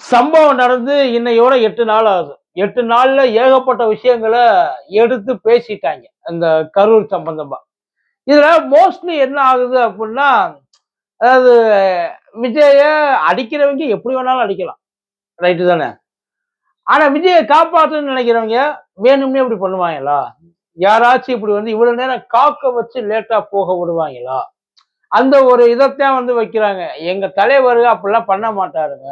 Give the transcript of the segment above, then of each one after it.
சம்பவம் நடந்து இன்னையோட எட்டு நாள் ஆகுது. எட்டு நாள்ல ஏகப்பட்ட விஷயங்களை எடுத்து பேசிட்டாங்க அந்த கரூர் சம்பந்தமா. இதுல மோஸ்ட்லி என்ன ஆகுது அப்படின்னா அதாவது விஜய அடிக்கிறவங்க எப்படி வேணாலும் அடிக்கலாம். ரைட்டு தானே? ஆனா விஜயை காப்பாற்றணும்னு நினைக்கிறவங்க வேணும்னே இப்படி பண்ணுவாங்களா? யாராச்சும் இப்படி வந்து இவ்வளவு நேரம் காக்க வச்சு லேட்டா போக விடுவாங்களா? அந்த ஒரு இதைத்தான் வந்து வைக்கிறாங்க. எங்க தலைவர் அப்படிலாம் பண்ண மாட்டாருங்க.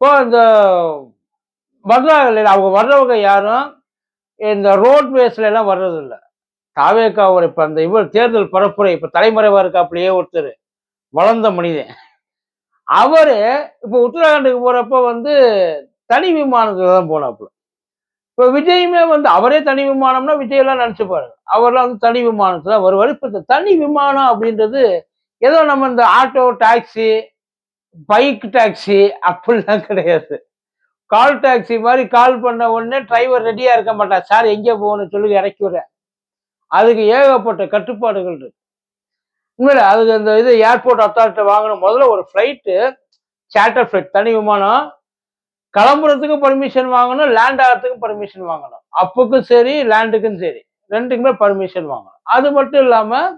இப்போ இந்த வர்றாங்க அவங்க வர்றவங்க யாரும் இந்த ரோட்வேஸ்ல எல்லாம் வர்றது இல்லை தாவேக்காவோட இப்போ அந்த இவர் தேர்தல் பரப்புரை இப்போ தலைமறைவா இருக்காப்புலயே ஒருத்தர் வளர்ந்த மனிதன். அவர் இப்போ உத்தரகாண்டுக்கு போகிறப்ப வந்து தனி விமானத்தில் தான் போனாப்புல. இப்போ விஜயுமே வந்து அவரே தனி விமானம்னா விஜய் எல்லாம் பாருங்க அவர்லாம் வந்து தனி விமானத்தில் வருவார். இப்போ இந்த தனி விமானம் அப்படின்றது ஏதோ நம்ம இந்த ஆட்டோ டாக்ஸி பைக் டாக்ஸி அப்படிலாம் கிடையாது. கால் டாக்ஸி மாதிரி கால் பண்ண உடனே டிரைவர் ரெடியாக இருக்க மாட்டார். சார் எங்கே போகணும்னு சொல்லி இறக்கி விடுறேன். அதுக்கு ஏகப்பட்ட கட்டுப்பாடுகள் இருக்கு. உண்மையில அதுக்கு அந்த இது ஏர்போர்ட் அத்தாரிட்ட வாங்கணும். முதல்ல ஒரு ஃப்ளைட்டு சேட்டர் ஃப்ளைட் தனி விமானம். கிளம்புறதுக்கும் பர்மிஷன் வாங்கணும் லேண்ட் ஆகிறதுக்கும் பர்மிஷன் வாங்கணும். அப்புக்கும் சரி லேண்டுக்கும் சரி ரெண்டுக்குமே பர்மிஷன் வாங்கணும். அது மட்டும் இல்லாமல்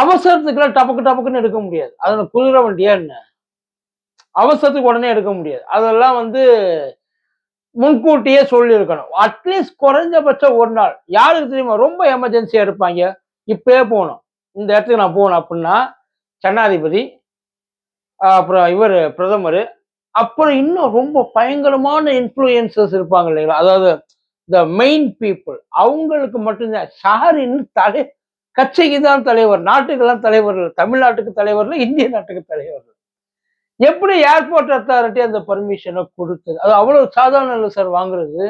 அவசரத்துக்குலாம் டபக்கு டபக்குன்னு எடுக்க முடியாது. அதில் குதிரை வண்டியா என்ன? அவசரத்துக்கு உடனே எடுக்க முடியாது. அதெல்லாம் வந்து முன்கூட்டியே சொல்லியிருக்கணும். அட்லீஸ்ட் குறைஞ்சபட்சம் ஒரு நாள். யாருக்கு தெரியுமா? ரொம்ப எமர்ஜென்சியாக இருப்பாங்க இப்பயே போகணும். இந்த இடத்துக்கு நான் போகணும் அப்படின்னா ஜனாதிபதி அப்புறம் இவர் பிரதமர் அப்புறம் இன்னும் ரொம்ப பயங்கரமான இன்ஃப்ளூயன்சஸ் இருப்பாங்க இல்லைங்களா? அதாவது த மெயின் பீப்புள் அவங்களுக்கு மட்டும்தான். ஷாரின் தலை கட்சிக்கு தான் தலைவர் நாட்டுக்கெல்லாம் தலைவர் இல்லை தமிழ்நாட்டுக்கு தலைவர் இல்லை இந்திய நாட்டுக்கு தலைவர். இல்லை எப்படி ஏர்போர்ட் அத்தாரிட்டி அந்த பர்மிஷனை கொடுத்தது? அது அவ்வளவு சாதாரண இல்லை சார் வாங்குறது.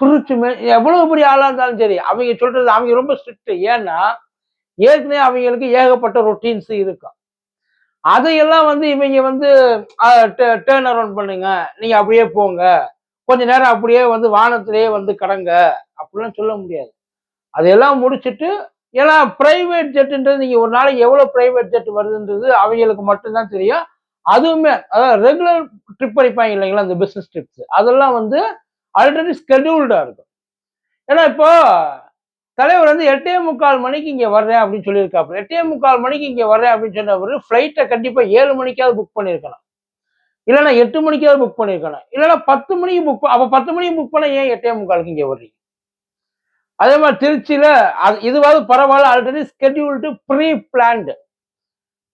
புரிச்சுமே எவ்வளவு பெரிய ஆளா இருந்தாலும் சரி அவங்க சொல்றது அவங்க ரொம்ப ஸ்ட்ரிக்ட் ஏன்னா ஏற்கனவே அவங்களுக்கு ஏகப்பட்ட ரொட்டீன்ஸ் இருக்கும். அதையெல்லாம் வந்து இவங்க வந்து டேர்ன் அரௌண்ட் பண்ணுங்க. நீங்க அப்படியே போங்க. கொஞ்ச நேரம் அப்படியே வந்து வானத்திலேயே வந்து கடங்க. அப்படிலாம் சொல்ல முடியாது. அதையெல்லாம் முடிச்சுட்டு ஏன்னா பிரைவேட் ஜெட்டுன்றது நீங்கள் ஒரு நாளைக்கு எவ்வளோ பிரைவேட் ஜெட் வருதுன்றது அவங்களுக்கு மட்டும்தான் தெரியும். அதுவுமே அதாவது ரெகுலர் ட்ரிப் அடிப்பாங்க இல்லைங்களா இந்த பிஸ்னஸ் ட்ரிப்ஸ் அதெல்லாம் வந்து ஆல்ரெடி ஸ்கெடியூல்டாக இருக்கும். ஏன்னா இப்போ தலைவர் வந்து எட்டே முக்கால் மணிக்கு இங்கே வர்றேன் அப்படின்னு சொல்லியிருக்காப்புல. எட்டே முக்கால் மணிக்கு இங்கே வர்றேன் அப்படின்னு சொன்னவர் ஃப்ளைட்டை கண்டிப்பாக ஏழு மணிக்காவது புக் பண்ணியிருக்கணும் இல்லைன்னா எட்டு மணிக்காவது புக் பண்ணியிருக்கணும் இல்லைன்னா பத்து மணிக்கு புக் அப்போ பத்து மணிக்கு புக் பண்ணால் ஏன் எட்டே முக்காலுக்கு இங்கே வர்றீங்க? அதே மாதிரி திருச்சியில அது இதுவாவது பரவாயில்ல ஆல்ரெடி ஸ்கெடியூல்டு ப்ரீ பிளான்டு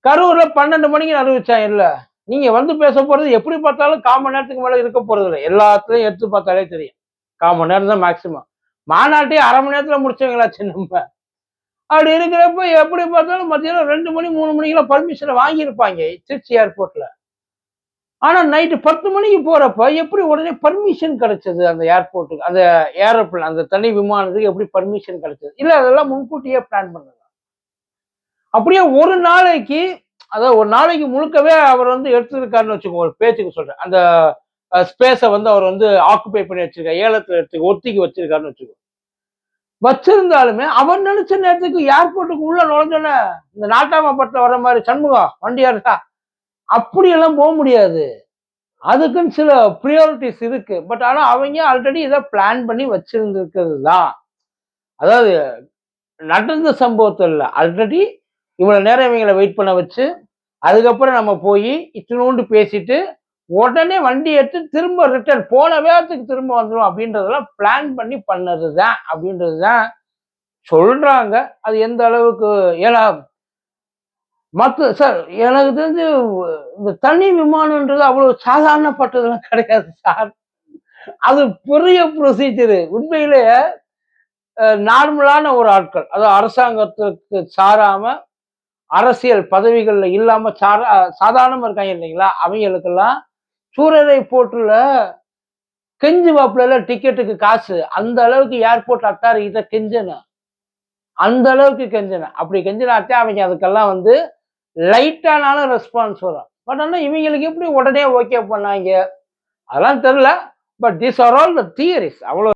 கரூர்ல பன்னெண்டு மணிக்கு அறிவிச்சான் இல்ல. நீங்க வந்து பேச போறது எப்படி பார்த்தாலும் கால் மணி நேரத்துக்கு மேல இருக்க போறது இல்லை. எல்லாத்துலயும் எடுத்து பார்த்தாலே தெரியும். கால் மணி நேரம் தான் மேக்சிமம் மாநாட்டையே அரை மணி நேரத்துல முடிச்சவங்களா சின்னம்ப அப்படி இருக்கிறப்ப எப்படி பார்த்தாலும் மத்தியானம் ரெண்டு மணி மூணு மணிக்கெல்லாம் பர்மிஷனை வாங்கியிருப்பாங்க திருச்சி ஏர்போர்ட்ல ஆனால் நைட்டு பத்து மணிக்கு போகிறப்ப எப்படி உடனே பர்மிஷன் கிடைச்சது அந்த ஏர்போர்ட்டுக்கு அந்த ஏரோப்ளேன் அந்த தனி விமானத்துக்கு எப்படி பர்மிஷன் கிடைச்சது? இல்லை அதெல்லாம் முன்கூட்டியே பிளான் பண்ணலாம் அப்படியே ஒரு நாளைக்கு அதாவது ஒரு நாளைக்கு முழுக்கவே அவர் வந்து எடுத்திருக்காருன்னு வச்சுக்கோங்க ஒரு பேச்சுக்கு சொல்கிறேன் அந்த ஸ்பேஸை வந்து அவர் வந்து ஆக்குபை பண்ணி வச்சிருக்காரு. ஏலத்தில் எடுத்து ஒத்திக்கு வச்சிருக்காருன்னு வச்சுக்கோங்க வச்சிருந்தாலுமே அவர் நினைச்ச நேரத்துக்கு ஏர்போர்ட்டுக்கு உள்ள நுழைஞ்சோன்னே இந்த நாட்டாமப்பட்டில் வர மாதிரி சண்முகம் வண்டியாருக்கா அப்படியெல்லாம் போக முடியாது. அதுக்குன்னு சில ப்ரியாரிட்டிஸ் இருக்கு. பட் ஆனால் அவங்க ஆல்ரெடி இதை பிளான் பண்ணி வச்சிருந்துருக்கிறது தான். அதாவது நடந்த சம்பவத்தில் ஆல்ரெடி இவ்வளோ நேரம் இவங்களை வெயிட் பண்ண வச்சு அதுக்கப்புறம் நம்ம போய் இத்தினோண்டு பேசிட்டு உடனே வண்டி எடுத்து திரும்ப ரிட்டர்ன் போன வேகத்துக்கு திரும்ப வந்துடும் அப்படின்றதெல்லாம் பிளான் பண்ணி பண்ணது தான் அப்படின்றது தான் சொல்கிறாங்க அது எந்த அளவுக்கு ஏன்னா மற்ற சார் எனக்கு தெரிஞ்சு இந்த தனி விமானம்ன்றது அவ்வளோ சாதாரணப்பட்டதெல்லாம் கிடையாது சார். அது பெரிய ப்ரொசீஜரு உண்மையிலேயே நார்மலான ஒரு ஆட்கள். அதாவது அரசாங்கத்துக்கு சாராம அரசியல் பதவிகளில் இல்லாமல் சாரா சாதாரணமாக இருக்காங்க இல்லைங்களா? அவங்களுக்கெல்லாம் சூரரை போட்டுல கெஞ்சு வாப்புல டிக்கெட்டுக்கு காசு. அந்த அளவுக்கு ஏர்போர்ட் அத்தாரிகிட்ட கெஞ்சன. அந்த அளவுக்கு கெஞ்சன. அப்படி கெஞ்சினாத்தே அவங்க அதுக்கெல்லாம் வந்து லைட்டானாலும் ரெஸ்பான்ஸ் வரும். பட் ஆனால் இவங்களுக்கு எப்படி உடனே ஓகே பண்ணாங்க? அதெல்லாம் தெரில but these are all the theories அவ்வளோ